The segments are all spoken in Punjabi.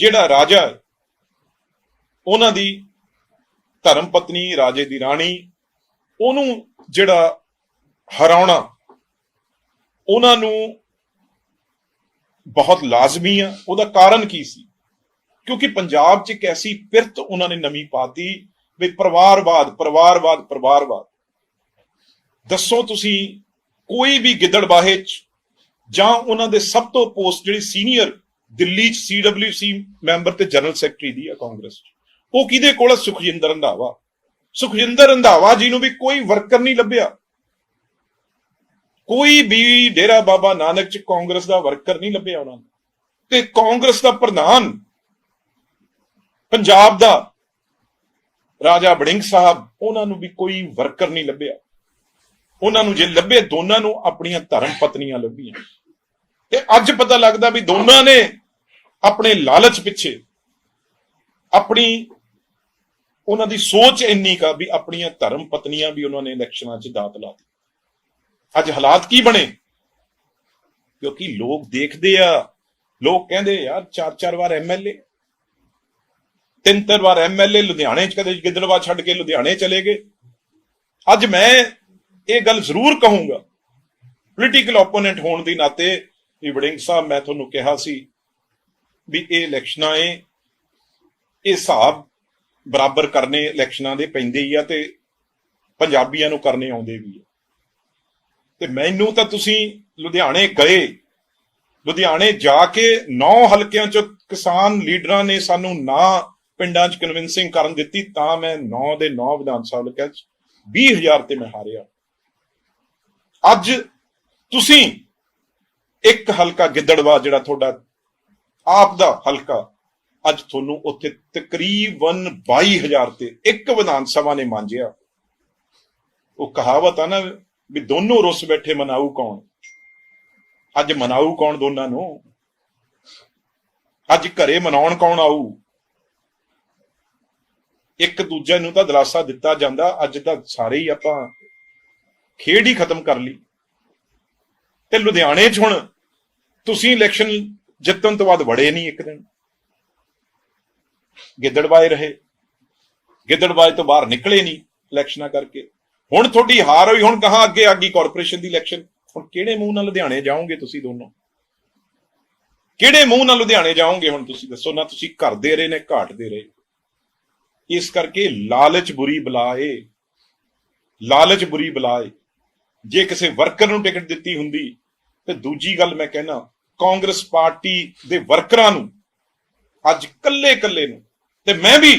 ਜਿਹੜਾ ਰਾਜਾ ਹੈ, ਉਹਨਾਂ ਦੀ ਧਰਮ ਪਤਨੀ, ਰਾਜੇ ਦੀ ਰਾਣੀ, ਉਹਨੂੰ ਜਿਹੜਾ ਹਰਾਉਣਾ, ਉਹਨਾਂ ਨੂੰ ਬਹੁਤ ਲਾਜ਼ਮੀ ਆ। ਉਹਦਾ ਕਾਰਨ ਕੀ ਸੀ? ਕਿਉਂਕਿ ਪੰਜਾਬ 'ਚ ਇੱਕ ਐਸੀ ਪਿਰਤ ਉਹਨਾਂ ਨੇ ਨਵੀਂ ਪਾਤੀ ਵੀ ਪਰਿਵਾਰਵਾਦ ਪਰਿਵਾਰਵਾਦ ਪਰਿਵਾਰਵਾਦ। ਦੱਸੋ ਤੁਸੀਂ ਕੋਈ ਵੀ ਗਿੱਦੜਬਾਹੇ 'ਚ ਜਾਂ ਉਹਨਾਂ ਦੇ ਸਭ ਤੋਂ ਪੋਸਟ ਜਿਹੜੀ ਸੀਨੀਅਰ ਦਿੱਲੀ 'ਚ ਸੀਡਬਲਯੂਸੀ ਮੈਂਬਰ ਤੇ ਜਨਰਲ ਸੈਕਟਰੀ ਦੀ ਆ ਕਾਂਗਰਸ 'ਚ। ਉਹ ਕਿਹਦੇ ਕੋਲ ਸੁਖਜਿੰਦਰ ਰੰਧਾਵਾ। ਸੁਖਜਿੰਦਰ ਰੰਧਾਵਾ ਜੀ ਨੂੰ ਵੀ ਕੋਈ ਵਰਕਰ ਨਹੀਂ ਲੱਭਿਆ। ਕੋਈ ਵੀ ਡੇਰਾ ਬਾਬਾ ਨਾਨਕ 'ਚ ਕਾਂਗਰਸ ਦਾ ਵਰਕਰ ਨਹੀਂ ਲੱਭਿਆ ਉਹਨਾਂ ਨੂੰ। ਤੇ ਕਾਂਗਰਸ ਦਾ ਪ੍ਰਧਾਨ ਪੰਜਾਬ ਦਾ ਰਾਜਾ ਬੜਿੰਗ ਸਾਹਿਬ, ਉਹਨਾਂ ਨੂੰ ਵੀ ਕੋਈ ਵਰਕਰ ਨਹੀਂ ਲੱਭਿਆ। ਉਹਨਾਂ ਨੂੰ ਜੇ ਲੱਭੇ, ਦੋਨਾਂ ਨੂੰ ਆਪਣੀਆਂ ਧਰਮ ਪਤਨੀਆਂ ਲੱਭੀਆਂ। ਤੇ ਅੱਜ ਪਤਾ ਲੱਗਦਾ ਵੀ ਦੋਨਾਂ ਨੇ ਆਪਣੇ ਲਾਲਚ ਪਿੱਛੇ, ਆਪਣੀ ਉਹਨਾਂ ਦੀ ਸੋਚ ਇੰਨੀ ਕਾ ਵੀ ਆਪਣੀਆਂ ਧਰਮ ਪਤਨੀਆਂ ਵੀ ਉਹਨਾਂ ਨੇ ਇਲੈਕਸ਼ਨਾਂ 'ਚ ਦਾਤ ਲਾ ਦਿੱਤੀ। ਅੱਜ ਹਾਲਾਤ ਕੀ ਬਣੇ? ਕਿਉਂਕਿ ਲੋਕ ਦੇਖਦੇ ਆ, ਲੋਕ ਕਹਿੰਦੇ ਯਾਰ ਚਾਰ ਚਾਰ ਵਾਰ ਐਮਐਲਏ ਤਿੰਨ ਤਿੰਨ ਵਾਰ ਐਮਐਲਏ ਲੁਧਿਆਣੇ ਚ ਕਦੇ ਗਿੱਦੜਵਾ ਛੱਡ ਕੇ ਲੁਧਿਆਣੇ ਚਲੇ ਗਏ। ਅੱਜ ਮੈਂ ਇਹ ਗੱਲ ਜ਼ਰੂਰ ਕਹੂੰਗਾ ਪੋਲੀਟੀਕਲ ਓਪੋਨੈਂਟ ਹੋਣ ਦੇ ਨਾਤੇ ਇਹ ਵੜਿੰਗ ਸਾਹਿਬ, ਮੈਂ ਤੁਹਾਨੂੰ ਕਿਹਾ ਸੀ ਵੀ ਇਹ ਇਲੈਕਸ਼ਨਾਂ ਏ ਇਹ ਹਿਸਾਬ ਬਰਾਬਰ ਕਰਨੇ ਇਲੈਕਸ਼ਨਾਂ ਦੇ ਪੈਂਦੇ ਹੀ ਆ ਤੇ ਪੰਜਾਬੀਆਂ ਨੂੰ ਕਰਨੇ ਆਉਂਦੇ ਵੀ ਆ। ਤੇ ਮੈਨੂੰ ਤਾਂ ਤੁਸੀਂ ਲੁਧਿਆਣੇ ਗਏ, ਲੁਧਿਆਣੇ ਜਾ ਕੇ ਨੌ ਹਲਕਿਆਂ ਚ ਕਿਸਾਨ ਲੀਡਰਾਂ ਨੇ ਸਾਨੂੰ ਨਾ ਪਿੰਡਾਂ ਚ ਕਨਵਿੰਸਿੰਗ ਕਰਨ ਦਿੱਤੀ, ਤਾਂ ਮੈਂ ਨੌ ਦੇ ਨੌ ਵਿਧਾਨ ਸਭਾ ਹਲਕਿਆਂ ਚ 20000 ਤੇ ਮੈਂ ਹਾਰਿਆ। ਅੱਜ ਤੁਸੀਂ ਇੱਕ ਹਲਕਾ ਗਿੱਦੜਵਾ ਜਿਹੜਾ ਤੁਹਾਡਾ ਆਪ ਦਾ ਹਲਕਾ ਅੱਜ ਤੁਹਾਨੂੰ ਉੱਥੇ ਤਕਰੀਬਨ 22000 ਤੇ ਇੱਕ ਵਿਧਾਨ ਸਭਾ ਨੇ ਮਾਂਜਿਆ। ਉਹ ਕਹਾਵਤ ਆ ਨਾ ਵੀ ਦੋਨੋਂ ਰੁੱਸ ਬੈਠੇ ਮਨਾਊ ਕੌਣ? ਅੱਜ ਮਨਾਊ ਕੌਣ ਦੋਨਾਂ ਨੂੰ? ਅੱਜ ਘਰੇ ਮਨਾਉਣ ਕੌਣ ਆਊ? ਇੱਕ ਦੂਜੇ ਨੂੰ ਤਾਂ ਦਿਲਾਸਾ ਦਿੱਤਾ ਜਾਂਦਾ, ਅੱਜ ਤਾਂ ਸਾਰੇ ਹੀ ਆਪਾਂ ਖੇਡ ਹੀ ਖਤਮ ਕਰ ਲਈ। ਤੇ ਲੁਧਿਆਣੇ 'ਚ ਹੁਣ ਤੁਸੀਂ ਇਲੈਕਸ਼ਨ ਜਿੱਤਣ ਤੋਂ ਬਾਅਦ ਵੜੇ ਨਹੀਂ ਇੱਕ ਦਿਨ। ਗਿੱਦੜਬਾਏ ਰਹੇ। ਗਿੱਦੜਬਾਏ ਤੋਂ ਬਾਹਰ ਨਿਕਲੇ ਨਹੀਂ ਇਲੈਕਸ਼ਨਾਂ ਕਰਕੇ। ਹੁਣ ਤੁਹਾਡੀ ਹਾਰ ਹੋਈ, ਹੁਣ ਕਹਾਂ ਅੱਗੇ ਆ ਗਈ ਕਾਰਪੋਰੇਸ਼ਨ ਦੀ ਇਲੈਕਸ਼ਨ? ਹੁਣ ਕਿਹੜੇ ਮੂੰਹ ਨਾਲ ਲੁਧਿਆਣੇ ਜਾਓਗੇ ਤੁਸੀਂ ਦੋਨੋਂ? ਕਿਹੜੇ ਮੂੰਹ ਨਾਲ ਲੁਧਿਆਣੇ ਜਾਓਗੇ ਹੁਣ ਤੁਸੀਂ ਦੱਸੋ? ਨਾ ਤੁਸੀਂ ਘਰ ਰਹੇ, ਨੇ ਘਾਟ ਦੇ ਰਹੇ। ਇਸ ਕਰਕੇ ਲਾਲਚ ਬੁਰੀ ਬਲਾਏ। ਲਾਲਚ ਬੁਰੀ ਬਲਾਏ। ਜੇ ਕਿਸੇ ਵਰਕਰ ਨੂੰ ਟਿਕਟ ਦਿੱਤੀ ਹੁੰਦੀ, ਤੇ ਦੂਜੀ ਗੱਲ ਮੈਂ ਕਹਿਣਾ ਕਾਂਗਰਸ ਪਾਰਟੀ ਦੇ ਵਰਕਰਾਂ ਨੂੰ, ਅੱਜ ਕੱਲੇ ਕੱਲੇ ਨੂੰ, ਤੇ ਮੈਂ ਵੀ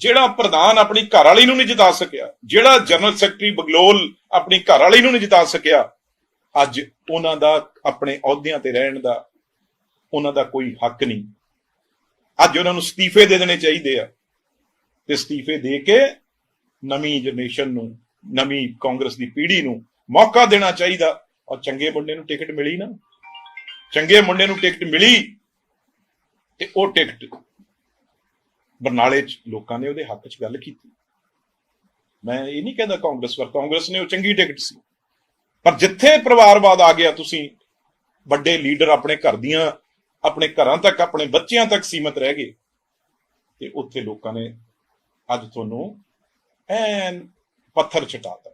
ਜਿਹੜਾ ਪ੍ਰਧਾਨ ਆਪਣੀ ਘਰ ਵਾਲੀ ਨੂੰ ਨਹੀਂ ਜਿਤਾ ਸਕਿਆ, ਜਿਹੜਾ ਜਨਰਲ ਸੈਕਟਰੀ ਬਗਲੋਲ ਆਪਣੀ ਘਰ ਵਾਲੀ ਨੂੰ ਨਹੀਂ ਜਿਤਾ ਸਕਿਆ, ਅੱਜ ਉਹਨਾਂ ਦਾ ਆਪਣੇ ਅਹੁਦਿਆਂ ਤੇ ਰਹਿਣ ਦਾ ਉਹਨਾਂ ਦਾ ਕੋਈ ਹੱਕ ਨਹੀਂ। ਅੱਜ ਉਹਨਾਂ ਨੂੰ ਅਸਤੀਫੇ ਦੇ ਦੇਣੇ ਚਾਹੀਦੇ ਆ, ਤੇ ਅਸਤੀਫੇ ਦੇ ਕੇ ਨਵੀਂ ਜਨਰੇਸ਼ਨ ਨੂੰ, ਨਵੀਂ ਕਾਂਗਰਸ ਦੀ ਪੀੜ੍ਹੀ ਨੂੰ ਮੌਕਾ ਦੇਣਾ ਚਾਹੀਦਾ, ਔਰ ਚੰਗੇ ਮੁੰਡੇ ਨੂੰ ਟਿਕਟ ਮਿਲੀ ਨਾ। ਚੰਗੇ ਮੁੰਡੇ ਨੂੰ ਟਿਕਟ ਮਿਲੀ ਤੇ ਉਹ ਟਿਕਟ ਬਰਨਾਲੇ ਚ ਲੋਕਾਂ ਨੇ ਉਹਦੇ ਹੱਕ ਚ ਗੱਲ ਕੀਤੀ। ਮੈਂ ਇਹ ਨਹੀਂ ਕਹਿੰਦਾ ਕਾਂਗਰਸ ਪਰ ਕਾਂਗਰਸ ਨੇ ਉਹ ਚੰਗੀ ਟਿਕਟ ਸੀ। ਪਰ ਜਿੱਥੇ ਪਰਿਵਾਰਵਾਦ ਆ ਗਿਆ ਤੁਸੀਂ, ਵੱਡੇ ਲੀਡਰ ਆਪਣੇ ਘਰ ਦੀਆਂ, ਆਪਣੇ ਘਰਾਂ ਤੱਕ, ਆਪਣੇ ਬੱਚਿਆਂ ਤੱਕ ਸੀਮਤ ਰਹਿ ਗਏ। ਤੇ ਉੱਥੇ ਲੋਕਾਂ ਨੇ ਅੱਜ ਤੁਹਾਨੂੰ ਐਨ ਪੱਥਰ ਛਟਾਤਾ